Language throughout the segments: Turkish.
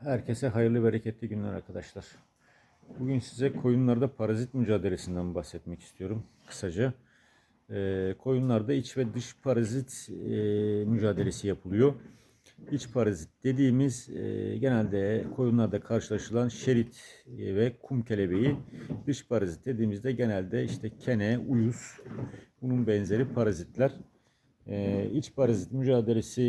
Herkese hayırlı bereketli günler arkadaşlar. Bugün size koyunlarda parazit mücadelesinden bahsetmek istiyorum kısaca. Ee, koyunlarda iç ve dış parazit e, mücadelesi yapılıyor. İç parazit dediğimiz e, genelde koyunlarda karşılaşılan şerit e, ve kum kelebeği. Dış parazit dediğimizde genelde işte kene, uyuz, bunun benzeri parazitler. Ee, iç parazit mücadelesi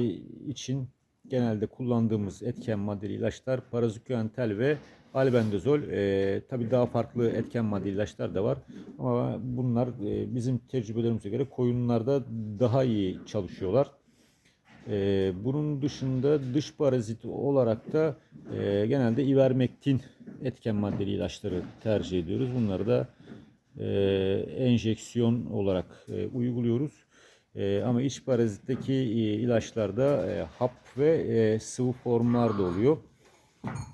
için genelde kullandığımız etken maddeli ilaçlar parazoküantel ve albendazol. Ee, tabii daha farklı etken maddeli ilaçlar da var. Ama bunlar e, bizim tecrübelerimize göre koyunlarda daha iyi çalışıyorlar. Ee, bunun dışında dış parazit olarak da e, genelde ivermektin etken maddeli ilaçları tercih ediyoruz. Bunları da e, enjeksiyon olarak e, uyguluyoruz. E, ama iç parazitteki e, ilaçlarda e, hap ve e, sıvı formlar da oluyor.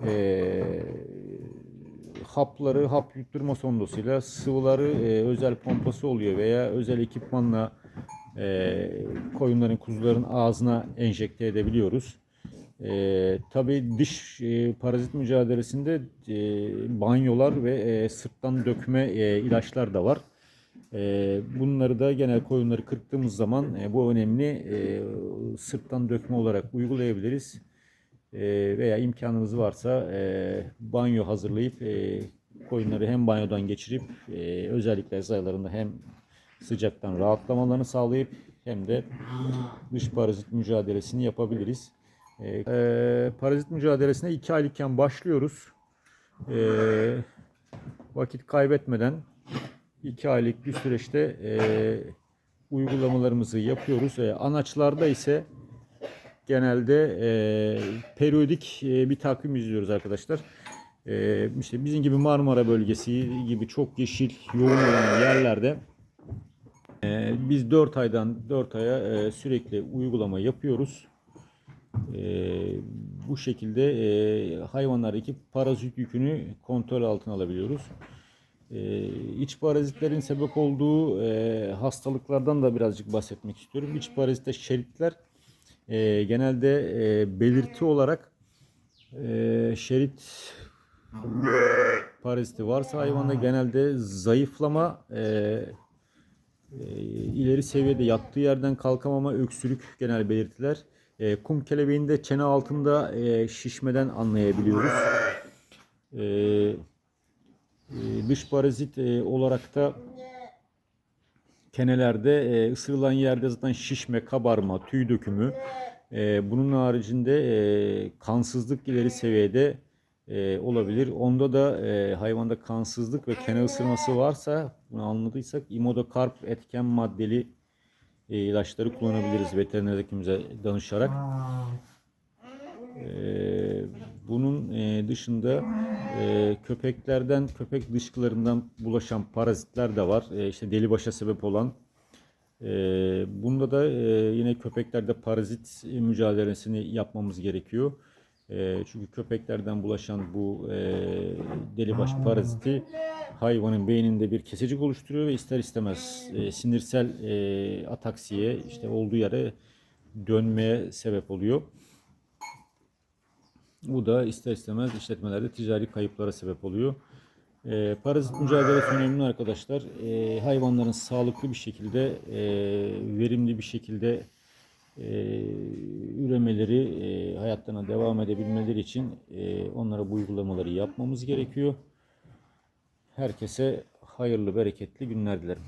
E, hapları hap yutturma sondasıyla sıvıları e, özel pompası oluyor veya özel ekipmanla koyunların kuzuların ağzına enjekte edebiliyoruz. E, tabii dış e, parazit mücadelesinde e, banyolar ve e, sırttan dökme e, ilaçlar da var. E, bunları da genel koyunları kırktığımız zaman e, bu önemli e, sırttan dökme olarak uygulayabiliriz. E, veya imkanınız varsa e, banyo hazırlayıp koyunları hem banyodan geçirip özellikle yaz aylarında hem sıcaktan rahatlamalarını sağlayıp hem de dış parazit mücadelesini yapabiliriz. E, e, parazit mücadelesine 2 aylıkken başlıyoruz. Vakit kaybetmeden 2 aylık bir süreçte e, uygulamalarımızı yapıyoruz. E, anaçlarda ise genelde e, periyodik e, bir takvim izliyoruz arkadaşlar. E, işte bizim gibi Marmara bölgesi gibi çok yeşil yoğun olan yerlerde e, biz 4 aydan 4 aya e, sürekli uygulama yapıyoruz. E, bu şekilde e, hayvanlardaki parazit yükünü kontrol altına alabiliyoruz. E, iç parazitlerin sebep olduğu e, hastalıklardan da birazcık bahsetmek istiyorum. İç parazitte şeritler e, genelde e, belirti olarak şerit paraziti varsa hayvanda genelde zayıflama, ileri seviyede yattığı yerden kalkamama, öksürük genel belirtiler. Kum kelebeğinde çene altında şişmeden anlayabiliyoruz. E, dış parazit e, olarak da kenelerde e, ısırılan yerde zaten şişme, kabarma, tüy dökümü. E, bunun haricinde e, kansızlık ileri seviyede e, olabilir. Onda da e, hayvanda kansızlık ve kene ısırması varsa bunu anladıysak imodokarp etken maddeli e, ilaçları kullanabiliriz veteriner hekimimize danışarak. Ee, bunun e, dışında e, köpeklerden, köpek dışkılarından bulaşan parazitler de var. E, işte deli başa sebep olan. Bunda da yine köpeklerde parazit mücadelesini yapmamız gerekiyor. Çünkü köpeklerden bulaşan bu e, delibaş paraziti hayvanın beyninde bir kesecik oluşturuyor ve ister istemez sinirsel ataksiye işte olduğu yere dönmeye sebep oluyor. Bu da ister istemez işletmelerde ticari kayıplara sebep oluyor. E, parazit mücadelesi önemli arkadaşlar. E, hayvanların sağlıklı bir şekilde, e, verimli bir şekilde e, üremeleri, e, hayatlarına devam edebilmeleri için e, onlara bu uygulamaları yapmamız gerekiyor. Herkese hayırlı, bereketli günler dilerim.